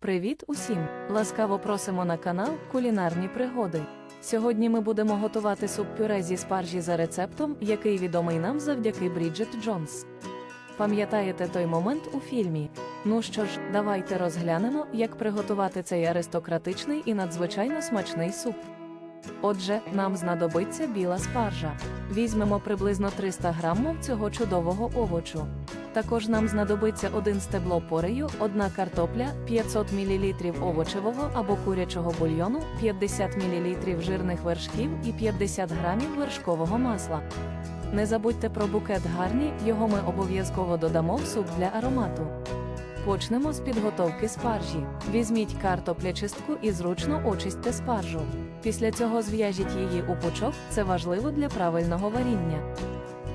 Привіт усім! Ласкаво просимо на канал Кулінарні пригоди. Сьогодні ми будемо готувати суп пюре зі спаржі за рецептом, який відомий нам завдяки Бріджит Джонс. Пам'ятаєте той момент у фільмі? Ну що ж, давайте розглянемо, як приготувати цей аристократичний і надзвичайно смачний суп. Отже, нам знадобиться біла спаржа. Візьмемо приблизно 300 грамів цього чудового овочу. Також нам знадобиться один стебло порею, одна картопля, 500 мл овочевого або курячого бульйону, 50 мл жирних вершків і 50 грамів вершкового масла. Не забудьте про букет гарні, його ми обов'язково додамо в суп для аромату. Почнемо з підготовки спаржі. Візьміть картоплячистку і зручно очистьте спаржу. Після цього зв'яжіть її у пучок, це важливо для правильного варіння.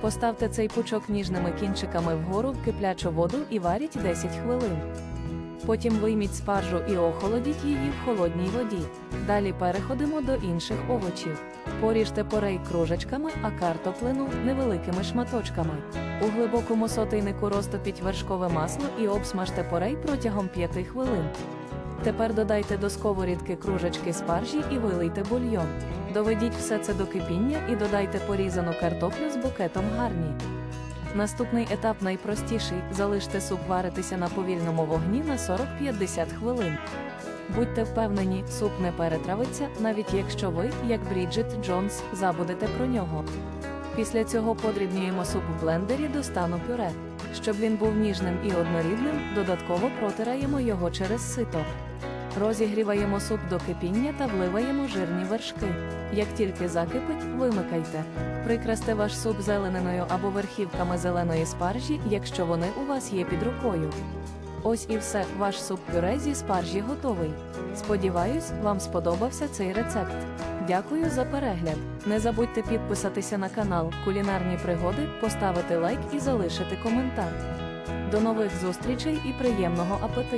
Поставте цей пучок ніжними кінчиками вгору в киплячу воду і варіть 10 хвилин. Потім вийміть спаржу і охолодіть її в холодній воді. Далі переходимо до інших овочів. Поріжте порей кружечками, а картоплину невеликими шматочками. У глибокому сотейнику розтопіть вершкове масло і обсмажте порей протягом 5 хвилин. Тепер додайте до сковорідки кружечки спаржі і вилийте бульйон. Доведіть все це до кипіння і додайте порізану картоплю з букетом гарні. Наступний етап найпростіший залиште суп варитися на повільному вогні на 40-50 хвилин. Будьте впевнені, суп не перетравиться, навіть якщо ви, як Бріджит Джонс, забудете про нього. Після цього подрібнюємо суп в блендері до стану пюре. Щоб він був ніжним і однорідним, додатково протираємо його через сито. Розігріваємо суп до кипіння та вливаємо жирні вершки. Як тільки закипить, вимикайте. Прикрасте ваш суп зелениною або верхівками зеленої спаржі, якщо вони у вас є під рукою. Ось і все, ваш суп пюре зі спаржі готовий. Сподіваюсь, вам сподобався цей рецепт. Дякую за перегляд. Не забудьте підписатися на канал Кулінарні пригоди, поставити лайк і залишити коментар. До нових зустрічей і приємного апетиту!